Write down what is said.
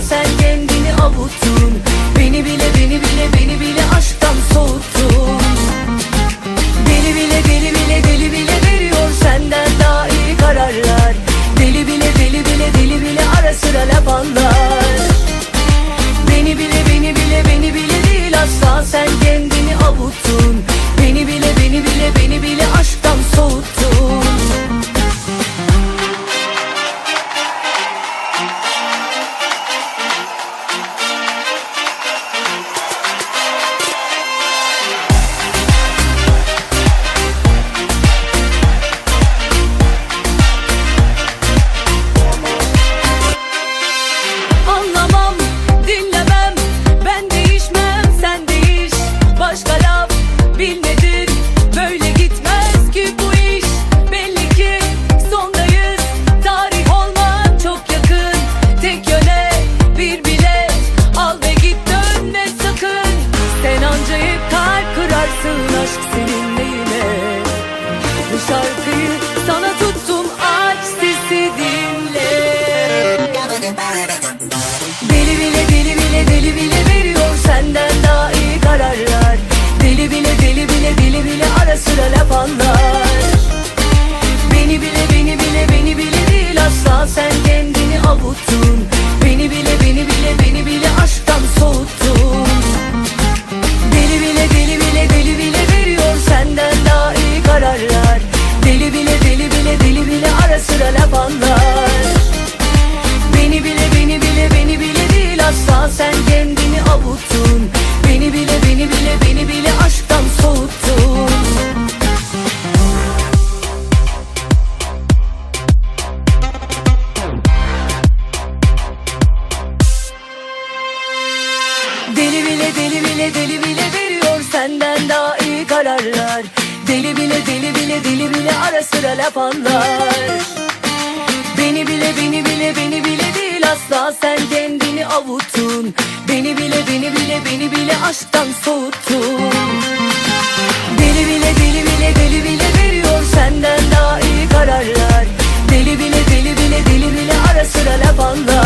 sen kendini avutun. Beni bile beni bile beni bile yaşarsın aşk senin. Deli bile deli bile deli bile veriyor senden daha iyi kararlar. Deli bile deli bile deli bile ara sıra laf anlar. Beni bile beni bile beni bile değil asla sen kendini avutun. Beni bile beni bile beni bile aşktan soğuttun. Deli bile deli bile deli bile veriyor senden daha iyi kararlar. Deli bile deli bile deli bile ara sıra laf anlar.